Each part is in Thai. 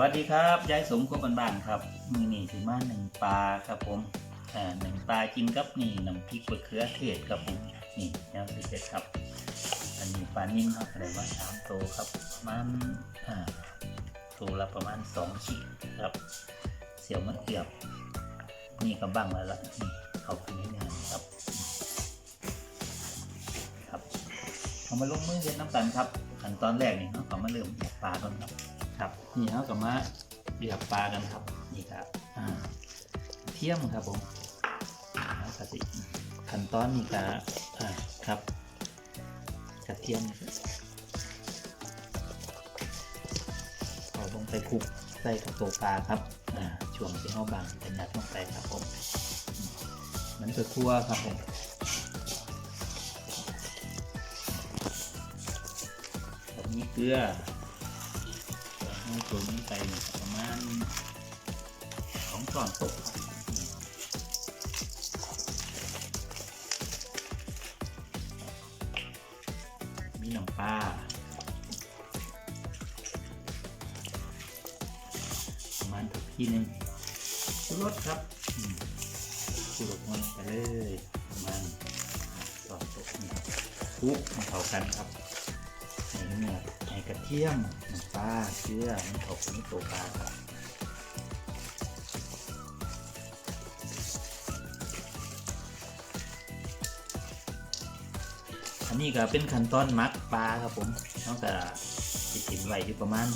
วัสดีครับยายสมคบบ้านๆครับมือนี่ถือมาหนึ่งปลาครับผมอ่าหนึ่งปลากินกับนี่น้ำพริกมะเขือเทศครับผมนี่แนวพิกเทศครับ อันนี้ปลานิ่มครับอะไรว่าสามโตวครับประมาณอ่าตัวละประมาณสองขีดครับ เสียวมะเขือบนี่ก็บ้างแล้วละนี่เขาคือนี่งานครับครับเอามาลงมือเรียนน้ำกันครับขั้นตอนแรกนี่เขาก็มาเริ่มจากปลาก่อนครับ ครับนี่เขากับมาเดือบปลากันครับนี่ครับเทียมครับผมก็สิขั้นตอนนี้ก็อ่าครับกระเทียมเอาลงไปคลุกใส่กับตัวปลาครับช่วงที่เขาบางจะยัดลงไปครับผมอืมมันจะคั่วครับผมแบบนี้เกลือ ให้ตัวนี้ไปประมาณสองช้อนโต๊ะมีน้ำปลาประมาณถึงที่หนึ่งชูรสครับอืมชูรสมันไปเลยประมาณสองโต๊ะนี่ครับคลุกเข้ากันครับใส่เนื้อ กระเทียมน้ำปลาเกลือมันเข้าไปในตัวปลาครับอันนี้ก็เป็นขั้นตอนมักปลาครับผมนอกจากติดถิ่นไว้อยู่ประมาณ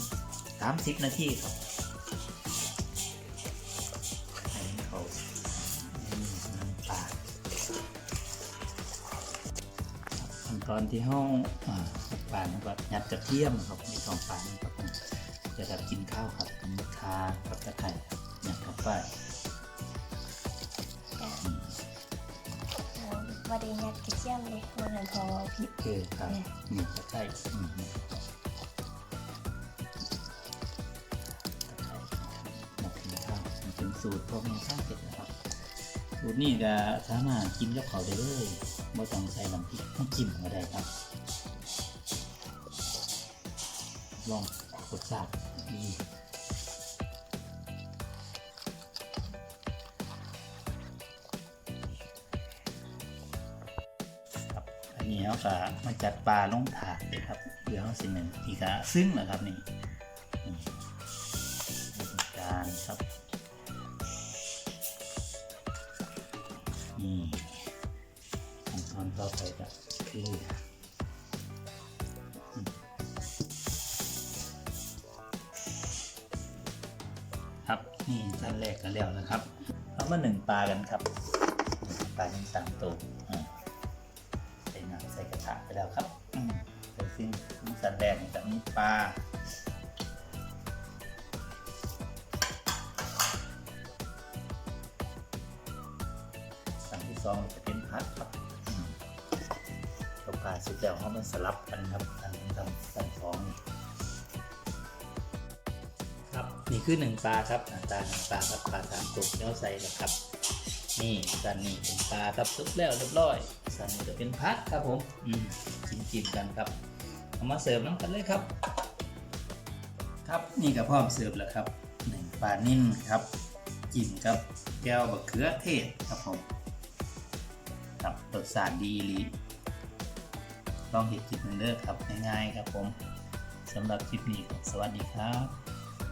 30 นาทีครับนาอืมน้ำปลาขั้นตอนที่ห้อง ปานนะครับยัดกระเทียมครับในท้องปานครับผมจะดับกินข้าวครับเป็นคากับตะไคร้ครับยัดเข้าไปว่าได้ยัดกระเทียมเลยมันเลยพอผิดโอเคครับนี่ตะไคร้อืมนี่ตะไคร้หมกกินข้าวมันเป็นสูตรพ่อแม่ข้าวเผ็ดนะครับสูตรนี้ก็สามารถกินกับข้าวได้เลยไม่ต้องใส่น้ำพริกต้องจิ้มก็ได้ครับ ลองรสชาติดีครับอันนี้เขาก็มาจัดปลาลงถาดเลยครับเพื่อเขาสิหนึ่งอีกอะซึ่งนะครับนี่การครับนี่ขั้นตอนต่อไปก็คือ ครับ นี่ชั้นแรกกันแล้วนะครับเอามาหนึ่งปลากันครับปลาหนึ่งสามตัวใส่น้ำใส่กระทะไปแล้วครับใส่ซึ่งชั้นแรกนี่จะมีปลาชั้นที่สองจะเป็นพัดครับอืมตัวปลาสุดแล้วเขามันสลับกันครับอันนี้ทำชั้นสองนี่ นี่คือหนึ่งปลาครับหนาตาหนึ่งปลาครับปลาสามตัวเนื้อใส่นะครับ นี่สันนี่เป็นปลาครับสุกแล้วเรียบร้อยสันนี่จะเป็นพัดครับผมอืมจิ้มจิ้มกันครับเอามาเสิร์ฟน้ำกันเลยครับ ครับนี่ก็พร้อมเสิร์ฟแล้วครับหนึ่งปลานิ่มครับจิ้มกับแก้วบะเขือเทศครับผมครับรสชาติดีลีลองเห็ดกินเด้อครับง่ายๆครับผมสำหรับคลิปนี้สวัสดีครับ